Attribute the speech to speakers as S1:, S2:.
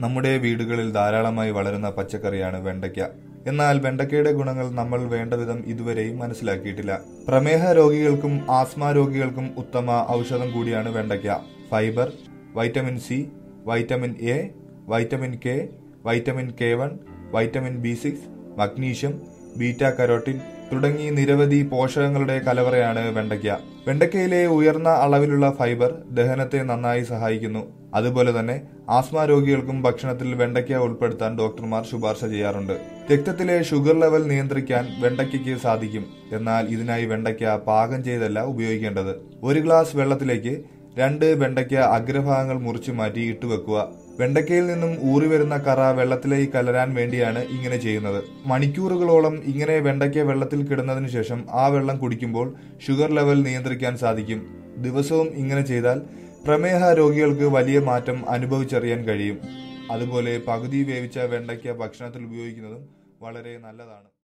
S1: നമ്മുടെ വീടുകളിൽ ധാരാളമായി വളരുന്ന പച്ചക്കറിയാണ് വെണ്ടയ്ക്ക. എന്നാൽ വെണ്ടയ്ക്കയുടെ ഗുണങ്ങൾ നമ്മൾ വേണ്ടവിധം ഇതുവരെയും മനസ്സിലാക്കിയിട്ടില്ല. പ്രമേഹ രോഗികൾക്കും ആസ്മ രോഗികൾക്കും ഉത്തമ ഔഷധം കൂടിയാണ് വെണ്ടയ്ക്ക. Fibre vitamin C vitamin A vitamin K vitamin K one vitamin B six magnesium beta carotene തുടങ്ങി നിരവധി പോഷകങ്ങളുടെ കലവറയാണ് വെണ്ടയ്ക്ക. വെണ്ടയ്ക്കയിലെ ഉയർന്ന അളവിലുള്ള ഫൈബർ ദഹനത്തെ നന്നായി സഹായിക്കുന്നു. അതുപോലെ തന്നെ ആസ്മ രോഗികൾക്കും ഭക്ഷണത്തിൽ വെണ്ടയ്ക്ക ഉൾപ്പെടുത്താൻ ഡോക്ടർമാർ ശുപാർശ ചെയ്യാറുണ്ട്. രക്തത്തിലെ ഷുഗർ ലെവൽ നിയന്ത്രിക്കാൻ വെണ്ടയ്ക്കയ്ക്ക് സാധിക്കും. എന്നാൽ ഇതിനായി വെണ്ടയ്ക്ക പാകം ചെയ്തല്ല ഉപയോഗിക്കേണ്ടത്. ഒരു ഗ്ലാസ് വെള്ളത്തിലേക്ക് രണ്ട് വെണ്ടയ്ക്ക അഗ്രഭാഗങ്ങൾ മുറിച്ചു മാറ്റി ഇട്ടുവെക്കുക. വെണ്ടയ്ക്കയിൽ നിന്നും ഊറി വരുന്ന കറ വെള്ളത്തിലേക്ക് കലരാൻ വേണ്ടിയാണ് ഇങ്ങനെ ചെയ്യുന്നത്. മണിക്കൂറുകളോളം ഇങ്ങനെ വെണ്ടയ്ക്ക വെള്ളത്തിൽ കിടന്നതിന് ശേഷം ആ വെള്ളം കുടിക്കുമ്പോൾ ഷുഗർ ലെവൽ നിയന്ത്രിക്കാൻ സാധിക്കും. ദിവസവും ഇങ്ങനെ ചെയ്താൽ പ്രമേഹ രോഗികൾക്ക് വലിയ മാറ്റം അനുഭവിച്ചറിയാൻ കഴിയും. അതുപോലെ പകുതി വേവിച്ച വെണ്ടയ്ക്ക ഭക്ഷണത്തിൽ ഉപയോഗിക്കുന്നതും വളരെ നല്ലതാണ്.